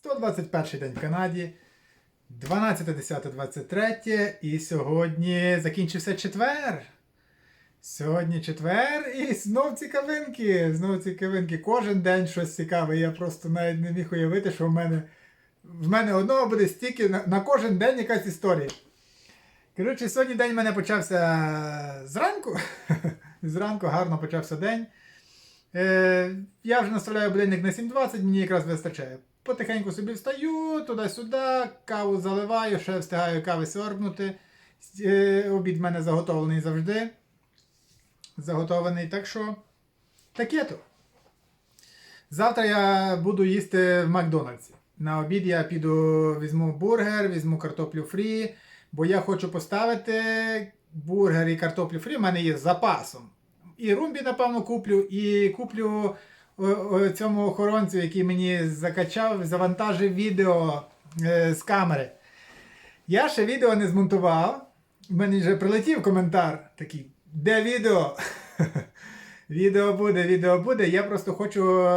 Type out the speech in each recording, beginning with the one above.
121 день в Канаді, 12.10.23 і сьогодні закінчився четвер. Сьогодні четвер і знов цікавинки. Знов цікавинки. Кожен день щось цікаве. Я просто навіть не міг уявити, що в мене в мене одного буде стільки на, на кожен день якась історія. Коротше, сьогодні день в мене почався зранку. Зранку гарно почався день. Е, я вже наставляю будильник на 7.20, мені якраз вистачає. Потихеньку собі встаю, туди-сюди, каву заливаю, ще встигаю кави сорбнути. Е, обід в мене заготовлений завжди. Заготовлений, так що таке то. Завтра я буду їсти в Макдональдсі. На обід я піду візьму бургер, візьму картоплю фрі, бо я хочу поставити бургер і картоплю фрі. в мене є з запасом. І румбі, напевно, куплю, і куплю цьому охоронцю, який мені закачав, завантажив відео е, з камери. Я ще відео не змонтував. В мене вже прилетів коментар такий, де відео? Відео буде, відео буде. Я просто хочу.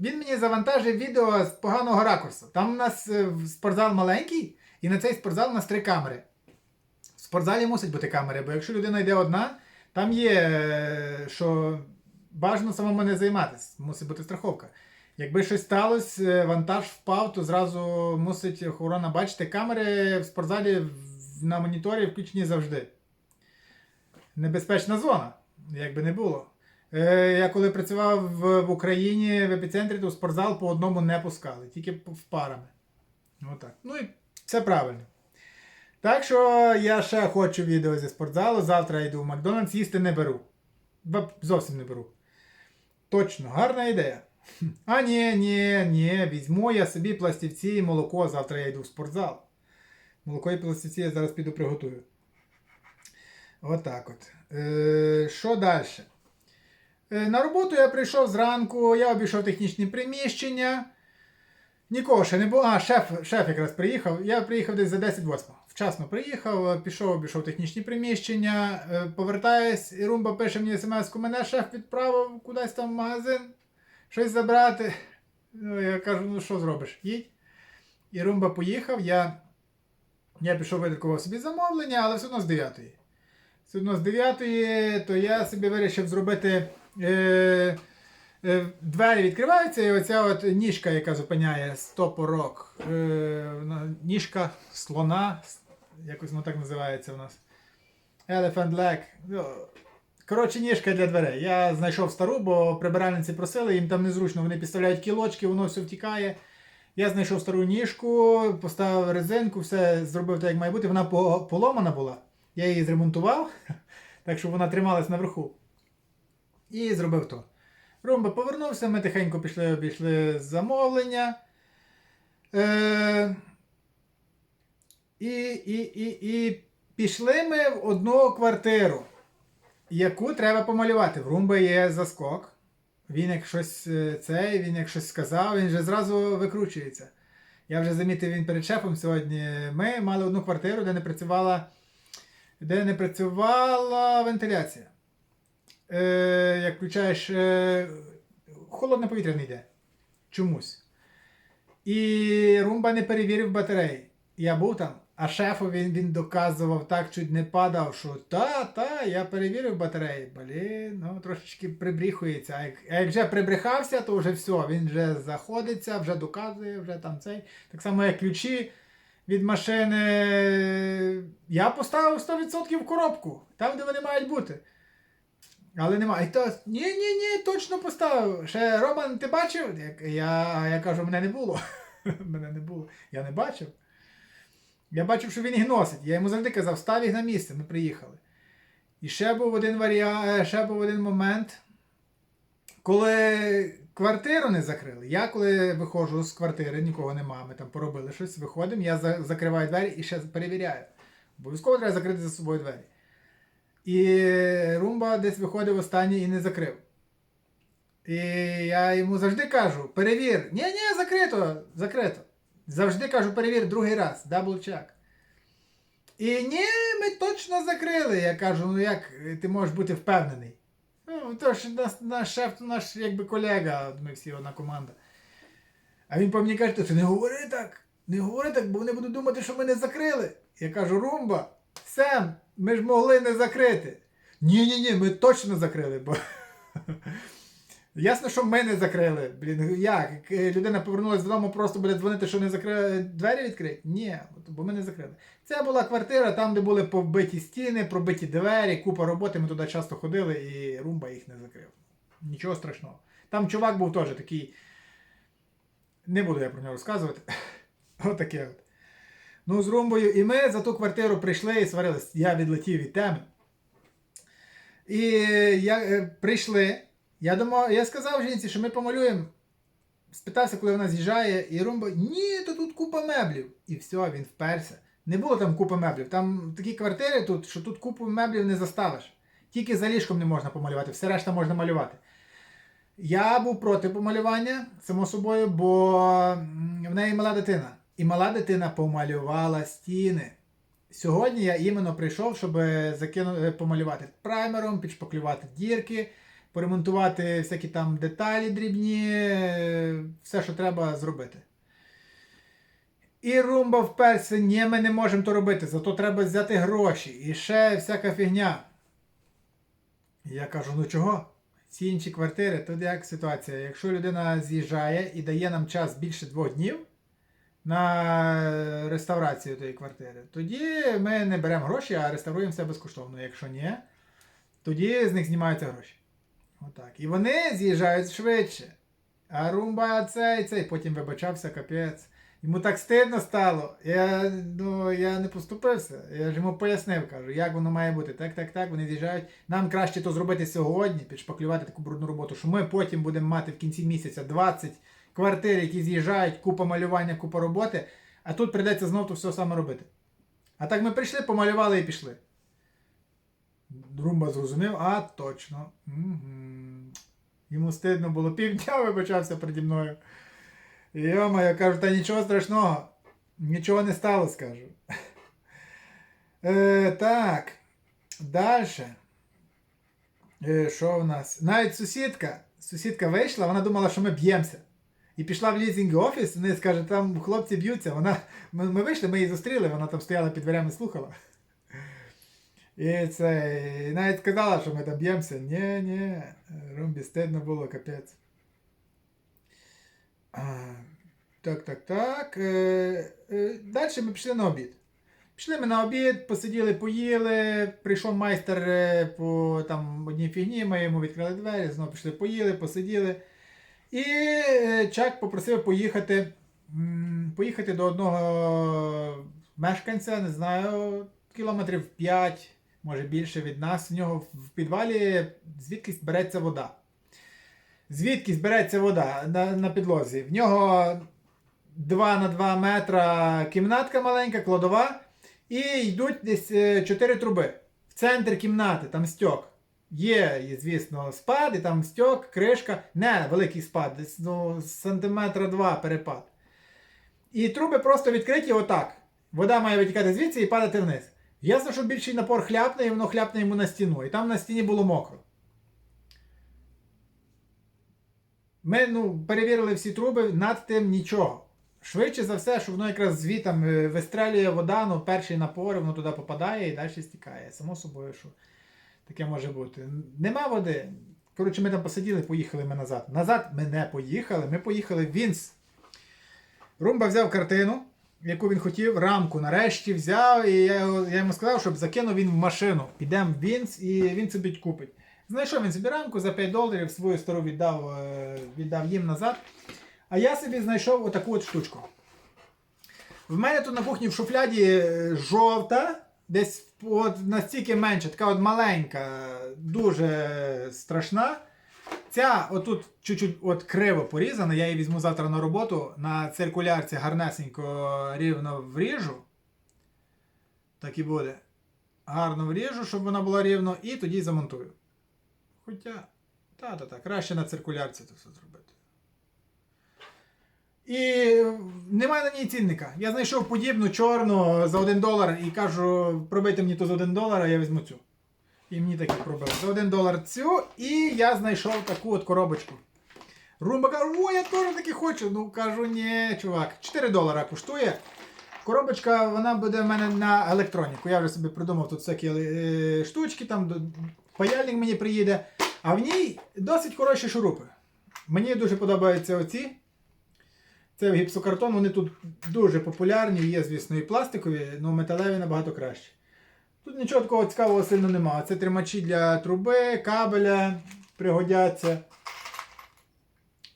Він мені завантажив відео з поганого ракурсу. Там у нас е, спортзал маленький, і на цей спортзал у нас три камери. В спортзалі мусить бути камери, бо якщо людина йде одна, там є, е, що бажано самому не займатися, мусить бути страховка. Якби щось сталося, е, вантаж впав, то зразу мусить охорона бачити. Камери в спортзалі на моніторі включені завжди. Небезпечна зона, як би не було. Е, я коли працював в, Україні в епіцентрі, то в спортзал по одному не пускали, тільки в парами. Отак. Ну і це правильно. Так що я ще хочу відео зі спортзалу. Завтра йду в Макдональдс, їсти не беру. Зовсім не беру. Точно, гарна ідея. А ні, ні, ні, візьму я собі пластівці і молоко, завтра я йду в спортзал. Молоко і пластівці я зараз піду приготую. Отак от. Е, що далі? Е, на роботу я прийшов зранку, я обійшов технічні приміщення. Нікого ще не було. А, шеф, шеф якраз приїхав. Я приїхав десь за 10-8. Вчасно приїхав, пішов, обійшов технічні приміщення, е, повертаюсь, і Румба пише мені смс-ку, мене шеф відправив кудись там в магазин, щось забрати. Ну, я кажу, ну що зробиш? Їдь. І Румба поїхав, я, я пішов видрукував собі замовлення, але все одно з 9 все одно з 9 то я собі вирішив зробити. Е, е, двері відкриваються, і оця от ніжка, яка зупиняє стопорок. Е, ніжка слона, якось воно так називається у нас. Elephant leg. Ну, Коротше, ніжка для дверей. Я знайшов стару, бо прибиральниці просили, їм там незручно, вони підставляють кілочки, воно все втікає. Я знайшов стару ніжку, поставив резинку, все зробив так, як має бути. Вона поломана була. Я її зремонтував, так щоб вона трималась наверху. І зробив то. Румба повернувся, ми тихенько пішли, обійшли замовлення. Е, і, і, і, і пішли ми в одну квартиру, яку треба помалювати. В Румби є заскок. Він як щось е, цей, він як щось сказав, він вже зразу викручується. Я вже замітив він перед шефом сьогодні. Ми мали одну квартиру, де не працювала, де не працювала вентиляція. Е, як включаєш, е, холодне повітря не йде. Чомусь. І Румба не перевірив батареї. Я був там, а шефу він, він доказував так, чуть не падав, що та, та, я перевірив батареї. Блін, ну трошечки прибріхується. А як, а як вже прибрехався, то вже все, він вже заходиться, вже доказує, вже там цей. Так само, як ключі від машини. Я поставив 100% в коробку, там, де вони мають бути. Але немає. То, ні, ні, ні, точно поставив. Ще Роман, ти бачив? Я, я кажу, мене не було. мене не було. Я не бачив. Я бачив, що він їх носить. Я йому завжди казав, став їх на місце, ми приїхали. І ще був один варіант, ще був один момент, коли квартиру не закрили. Я коли виходжу з квартири, нікого нема, ми там поробили щось, виходимо, я за- закриваю двері і ще перевіряю. Обов'язково треба закрити за собою двері. І Румба десь виходив останній і не закрив. І я йому завжди кажу: перевір. Ні, ні, закрито, закрито. Завжди кажу, перевір другий раз, дабл чек. І ні, ми точно закрили. Я кажу, ну як ти можеш бути впевнений? Ну, то ж наш, наш шеф, наш якби колега, ми всі одна команда. А він по мені каже, ти не говори так, не говори так, бо вони будуть думати, що ми не закрили. Я кажу, Румба, Сем, ми ж могли не закрити. Ні, ні, ні, ми точно закрили, бо. Ясно, що ми не закрили. Блін, як? Е, Людина повернулася додому, просто буде дзвонити, що не закрили двері відкрити? Ні, бо ми не закрили. Це була квартира, там, де були побиті стіни, пробиті двері, купа роботи. Ми туди часто ходили, і Румба їх не закрив. Нічого страшного. Там чувак був теж такий. Не буду я про нього розказувати. Отаке от. Ну, з Румбою. І ми за ту квартиру прийшли і сварились. Я відлетів від теми. І я, е, прийшли. Я думав, я сказав жінці, що ми помалюємо. Спитався, коли вона з'їжджає, і Румба, ні, то тут купа меблів. І все, він вперся. Не було там купи меблів. Там такі квартири тут, що тут купу меблів не заставиш. Тільки за ліжком не можна помалювати, все решта можна малювати. Я був проти помалювання, само собою, бо в неї мала дитина. І мала дитина помалювала стіни. Сьогодні я іменно прийшов, щоб закину, помалювати праймером, підшпаклювати дірки, поремонтувати всякі там деталі дрібні, все, що треба зробити. І Румба вперся, ні, ми не можемо то робити, зато треба взяти гроші. І ще всяка фігня. Я кажу, ну чого? Ці інші квартири, тут як ситуація. Якщо людина з'їжджає і дає нам час більше двох днів на реставрацію тої квартири, тоді ми не беремо гроші, а реставруємо все безкоштовно. Якщо ні, тоді з них знімаються гроші. Отак. І вони з'їжджають швидше. А румба цей, цей, потім вибачався, капець. Йому так стидно стало. Я, ну, я не поступився. Я ж йому пояснив, кажу, як воно має бути. Так, так, так, вони з'їжджають. Нам краще то зробити сьогодні, підшпаклювати таку брудну роботу, що ми потім будемо мати в кінці місяця 20 квартир, які з'їжджають, купа малювання, купа роботи, а тут прийдеться знову то все саме робити. А так ми прийшли, помалювали і пішли. Румба зрозумів, а точно. Угу. Йому стидно було півдня вибачався переді мною. Йома, я кажу, та нічого страшного. Нічого не стало, скажу. Е, так. Далі. Е, що в нас? Навіть сусідка. Сусідка вийшла, вона думала, що ми б'ємося. І пішла в лізінг офіс, вони скаже, там хлопці б'ються. Вона, ми, ми вийшли, ми її зустріли, вона там стояла під дверями слухала. І це, і навіть сказала, що ми там б'ємося. Ні, ні, Румбі стидно було, капець. Так, так, так. Е, е, далі ми пішли на обід. Пішли ми на обід, посиділи, поїли. Прийшов майстер е, по там, одній фігні, ми йому відкрили двері, знову пішли, поїли, посиділи. І Чак попросив поїхати, поїхати до одного мешканця, не знаю, кілометрів 5, може більше від нас. В нього в підвалі звідкись береться вода. Звідки береться вода на, на підлозі? В нього 2 на 2 метра кімнатка маленька, кладова, і йдуть десь 4 труби. В центр кімнати, там стьок. Є, звісно, спад, і там стьок, кришка, не великий спад, десь ну, сантиметра два перепад. І труби просто відкриті отак. Вода має витікати звідси і падати вниз. Ясно, що більший напор хляпне, і воно хляпне йому на стіну. І там на стіні було мокро. Ми ну, перевірили всі труби, над тим нічого. Швидше за все, що воно якраз звітом е, вистрелює вода, ну перший напор, воно туди попадає і далі стікає. Само собою, що таке може бути. Нема води. Коротше, ми там посиділи, поїхали ми назад. Назад ми не поїхали, ми поїхали в Вінс. Румба взяв картину, яку він хотів, рамку нарешті взяв, і я, я йому сказав, щоб закинув він в машину. Підемо в Вінс і він собі купить. Знайшов він собі рамку за 5 доларів, свою стару віддав, е, віддав їм назад. А я собі знайшов отаку от штучку. В мене тут на кухні в шуфляді е, жовта, десь от настільки менша, така от маленька, дуже страшна. Ця отут чуть-чуть от криво порізана, я її візьму завтра на роботу, на циркулярці гарнесенько рівно вріжу. Так і буде. Гарно вріжу, щоб вона була рівно, і тоді замонтую. Хоча, та-та-та, краще на циркулярці це все зробити. І немає на ній цінника. Я знайшов подібну чорну за 1 долар і кажу, пробийте мені ту за 1 долар, а я візьму цю. І мені таки пробили. За 1 долар цю, і я знайшов таку от коробочку. Румба каже, о, я теж таки хочу. Ну кажу, ні, чувак, 4 долара коштує. Коробочка, вона буде в мене на електроніку. Я вже собі придумав тут всякі е, штучки, там паяльник мені приїде. А в ній досить хороші шурупи. Мені дуже подобаються оці. Це гіпсокартон, вони тут дуже популярні, є, звісно, і пластикові, але металеві набагато краще. Тут нічого такого цікавого сильно немає. Це тримачі для труби, кабеля пригодяться.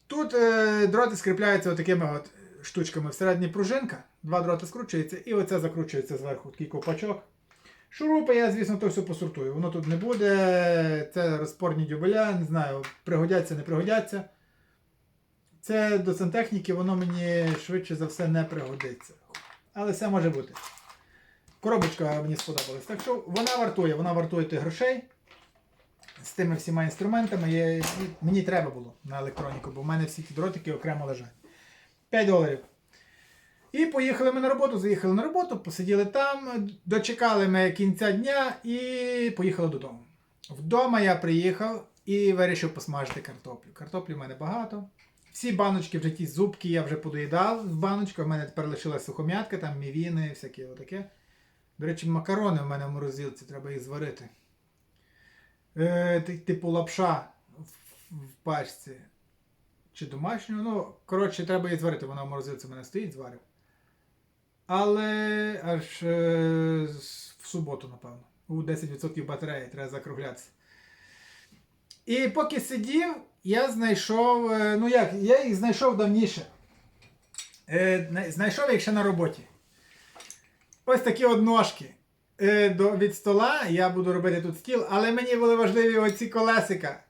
Тут е, дроти скріпляються отакими от штучками. Всередині пружинка, два дроти скручуються, і оце закручується зверху такий ковпачок. Шурупи я, звісно, то все посортую. Воно тут не буде. Це розпорні дюбеля, не знаю, пригодяться, не пригодяться. Це до сантехніки, воно мені швидше за все не пригодиться. Але все може бути. Коробочка мені сподобалась. Так що вона вартує, вона вартує тих грошей. З тими всіма інструментами є- мені треба було на електроніку, бо в мене всі ті дротики окремо лежать. 5 доларів. І поїхали ми на роботу, заїхали на роботу, посиділи там, дочекали ми кінця дня і поїхали додому. Вдома я приїхав і вирішив посмажити картоплю. Картоплі в мене багато. Всі баночки вже ті зубки я вже подоїдав в баночках. У мене тепер лишилась сухом'ятка, там мівіни, всяке отаке. До речі, макарони в мене в морозилці, треба їх зварити. Е, типу лапша в, пачці. Чи домашню. Ну, коротше, треба її зварити, вона в морозилці в мене стоїть, зварив. Але аж е, в суботу, напевно. У 10% батареї, треба закруглятися. І поки сидів, я знайшов. е, Ну як, я їх знайшов давніше. Е, знайшов їх ще на роботі. Ось такі от ножки. Е, від стола я буду робити тут стіл, але мені були важливі оці колесика.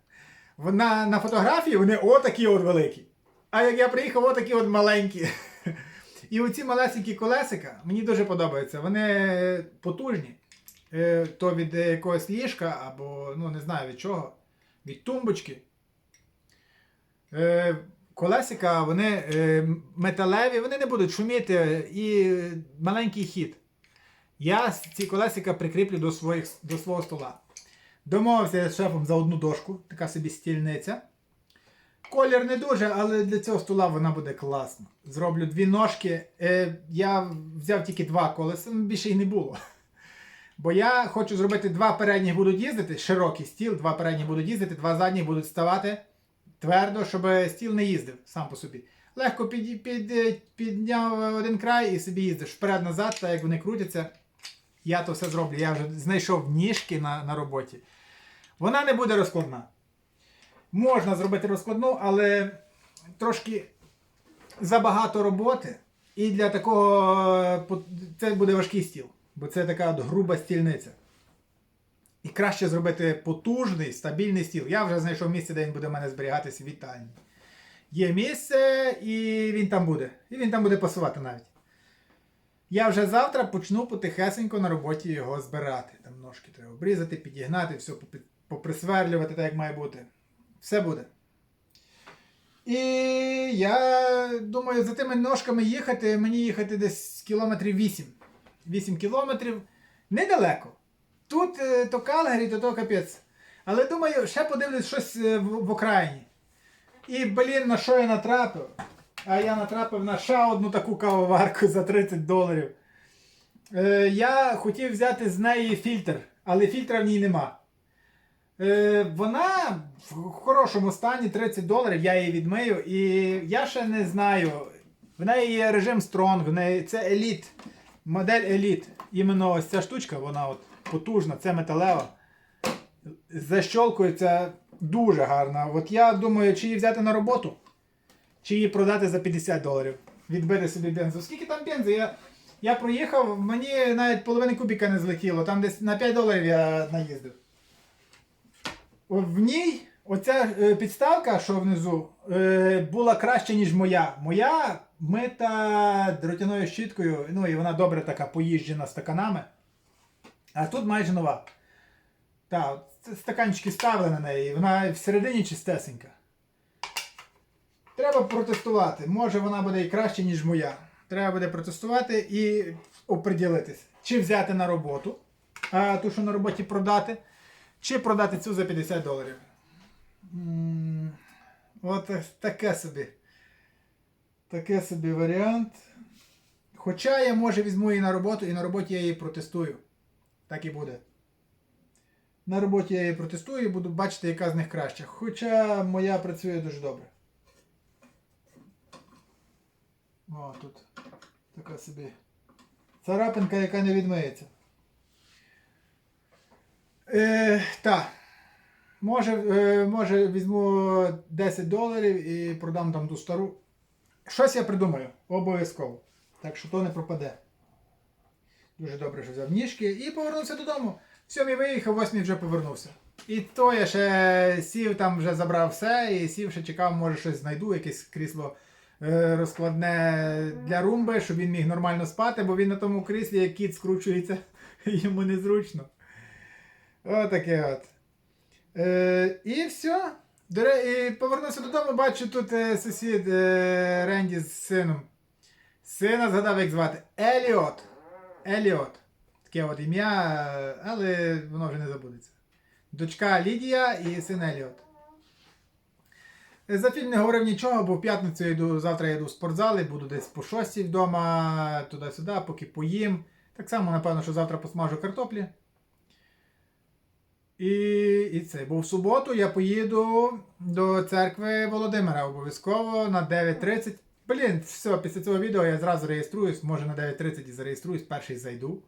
Вона на фотографії вони отакі от великі. А як я приїхав, отакі от маленькі. І оці малесенькі колесика мені дуже подобаються. Вони потужні. Е, То від якогось ліжка або ну не знаю від чого. Від тумбочки. Е, Колесика, вони металеві, вони не будуть шуміти і маленький хід. Я ці колесика прикріплю до, своїх, до свого стола. Домовився з шефом за одну дошку, така собі стільниця. Колір не дуже, але для цього стола вона буде класна. Зроблю дві ножки. Е, я взяв тільки два колеса, ну, більше їх не було. Бо я хочу зробити два передніх будуть їздити, широкий стіл, два передніх будуть їздити, два задніх будуть ставати твердо, щоб стіл не їздив сам по собі. Легко під, під, підняв один край і собі їздиш вперед-назад, так як вони крутяться. Я то все зроблю. Я вже знайшов ніжки на, на роботі. Вона не буде розкладна. Можна зробити розкладну, але трошки забагато роботи. І для такого це буде важкий стіл. Бо це така от груба стільниця. І краще зробити потужний, стабільний стіл. Я вже знайшов місце, де він буде в мене зберігатися в вітальні. Є місце, і він там буде. І він там буде пасувати навіть. Я вже завтра почну потихесенько на роботі його збирати. Там ножки треба обрізати, підігнати, все поприсверлювати, так як має бути. Все буде. І я думаю, за тими ножками їхати, мені їхати десь кілометрів 8. 8 кілометрів. Недалеко. Тут е, то Калгарі, то то капець. Але думаю, ще подивлюсь щось е, в, в окраїні. І, блін, на що я натрапив? А я натрапив на ще одну таку кавоварку за 30 доларів. Е, я хотів взяти з неї фільтр, але фільтра в ній нема. Е, вона в хорошому стані 30 доларів, я її відмию. І я ще не знаю. В неї є режим Strong, в неї це еліт. Модель еліт. Іменно ось ця штучка, вона от потужна, це металева. Защолкується дуже гарно. От я думаю, чи її взяти на роботу, чи її продати за 50 доларів. Відбити собі бензу. Скільки там бензу? Я, я проїхав, мені навіть половини кубіка не злетіло. Там десь на 5 доларів я наїздив. В ній оця е, підставка, що внизу, е, була краще, ніж моя. Моя мита дротяною щіткою, ну і вона добре така поїжджена стаканами. А тут майже нова. Так, стаканчики ставили на неї, вона всередині чистесенька. Треба протестувати. Може вона буде і краще, ніж моя. Треба буде протестувати і оприділитись. Чи взяти на роботу, а ту, що на роботі продати, чи продати цю за 50 доларів. От таке собі. Таке собі варіант. Хоча я, може, візьму її на роботу, і на роботі я її протестую. Так і буде. На роботі я її протестую і буду бачити, яка з них краща. Хоча моя працює дуже добре. О, тут така собі царапинка, яка не відмиється. Е, так. Може, е, може візьму 10 доларів і продам там ту стару. Щось я придумаю, обов'язково. Так що то не пропаде. Дуже добре, що взяв ніжки і повернувся додому. В сьомій виїхав, восьмій вже повернувся. І то я ще сів там, вже забрав все, і сів, ще чекав, може щось знайду, якесь крісло розкладне для румби, щоб він міг нормально спати, бо він на тому кріслі, як кіт скручується, йому незручно. Отаке от. Е, і все. І повернувся додому, бачу тут е, сусід е, Ренді з сином. Сина згадав, як звати. Еліот. Еліот. Таке от ім'я, е, але воно вже не забудеться. Дочка Лідія і син Еліот. За фільм не говорив нічого, бо в п'ятницю я йду, завтра я йду в спортзал і буду десь по шостій вдома, туди-сюди, поки поїм. Так само, напевно, що завтра посмажу картоплі. І, і це. Бо в суботу я поїду до церкви Володимира обов'язково на 9.30. Блін, все, після цього відео я зразу реєструюсь, може на 9.30 і зареєструюсь, перший зайду.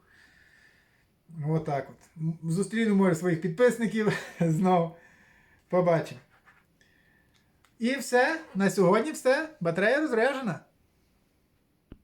Отак от. Зустріну може своїх підписників знов. Побачимо. І все. На сьогодні все. Батарея розряджена.